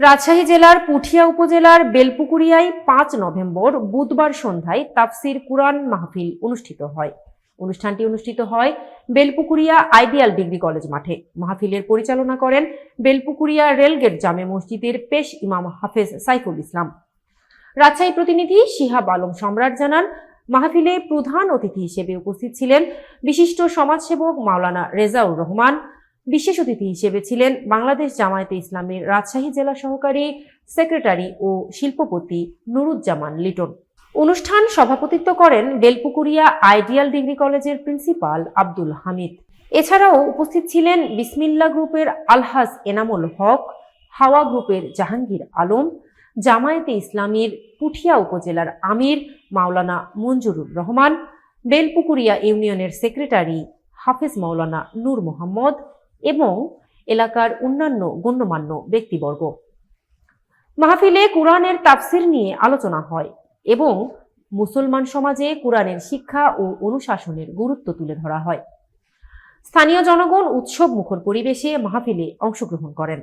রাজশাহী জেলার পুঠিয়া উপজেলার বেলপুকুরিয়ায় পাঁচ নভেম্বর বুধবার সন্ধ্যায় তাফসির কুরআন মাহফিল অনুষ্ঠিত হয়। অনুষ্ঠানটি অনুষ্ঠিত হয় বেলপুকুরিয়া আইডিয়াল ডিগ্রি কলেজ মাঠে। মাহফিলের পরিচালনা করেন বেলপুকুরিয়া রেলগেট জামে মসজিদের পেশ ইমাম হাফেজ সাইফুল ইসলাম। রাজশাহী প্রতিনিধি শিহাব আলম সম্রাট জানান, মাহফিলে প্রধান অতিথি হিসেবে উপস্থিত ছিলেন বিশিষ্ট সমাজসেবক মাওলানা রেজাউর রহমান বিশেষ অতিথি হিসেবে ছিলেন বাংলাদেশ জামায়াতে ইসলামের রাজশাহী জেলা সহকারী সেক্রেটারি ও শিল্পপতি নুরুজ্জামান লিটন। অনুষ্ঠান সভাপতিত্ব করেন বেলপুকুরিয়া আইডিয়াল ডিগ্রি কলেজের প্রিন্সিপাল আব্দুল হামিদ। এছাড়াও উপস্থিত ছিলেন বিসমিল্লা গ্রুপের আলহাজ এনামুল হক, হাওয়া গ্রুপের জাহাঙ্গীর আলম, জামায়াতে ইসলামীর পুঠিয়া উপজেলার আমির মাওলানা মঞ্জুরুর রহমান, বেলপুকুরিয়া ইউনিয়নের সেক্রেটারি হাফেজ মাওলানা নূর মোহাম্মদ এবং এলাকার অন্যান্য গণ্যমান্য ব্যক্তিবর্গ। মাহফিলে কোরআনের তাফসির নিয়ে আলোচনা হয় এবং মুসলমান সমাজে কোরআনের শিক্ষা ও অনুশাসনের গুরুত্ব তুলে ধরা হয়। স্থানীয় জনগণ উৎসব মুখর পরিবেশে মাহফিলে অংশগ্রহণ করেন।